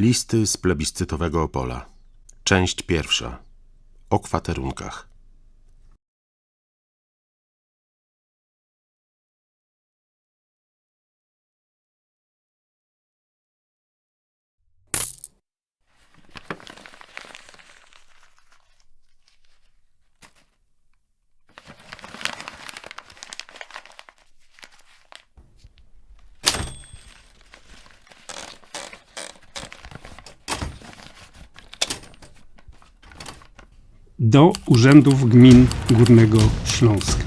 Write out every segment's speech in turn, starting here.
Listy z plebiscytowego Opola. Część pierwsza. O kwaterunkach. Do urzędów gmin Górnego Śląska.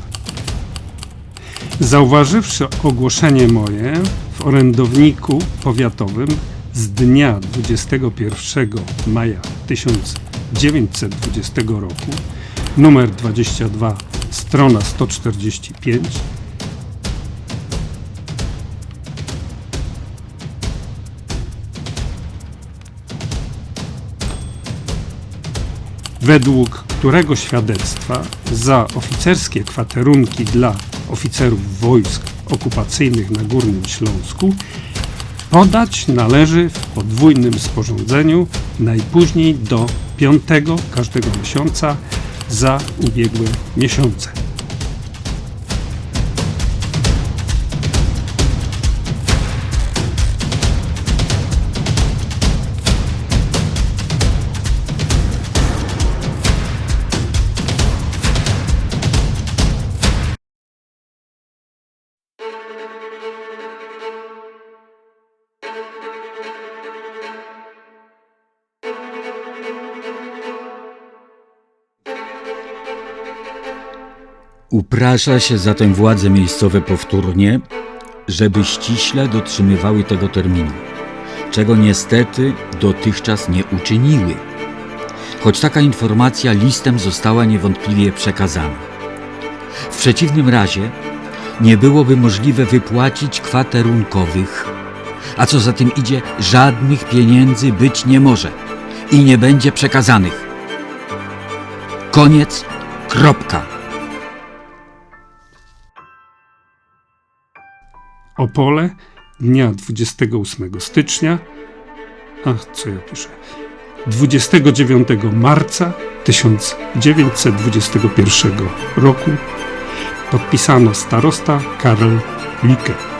Zauważywszy ogłoszenie moje w orędowniku powiatowym z dnia 21 maja 1920 roku, numer 22, strona 145, według którego świadectwa za oficerskie kwaterunki dla oficerów wojsk okupacyjnych na Górnym Śląsku podać należy w podwójnym sporządzeniu najpóźniej do 5 każdego miesiąca za ubiegłe miesiące. Uprasza się zatem władze miejscowe powtórnie, żeby ściśle dotrzymywały tego terminu, czego niestety dotychczas nie uczyniły. Choć taka informacja listem została niewątpliwie przekazana. W przeciwnym razie nie byłoby możliwe wypłacić kwaterunkowych, a co za tym idzie, żadnych pieniędzy być nie może i nie będzie przekazanych. Koniec, kropka. Opole dnia 28 stycznia, ach, co ja piszę, 29 marca 1921 roku podpisano starosta Karl Licke.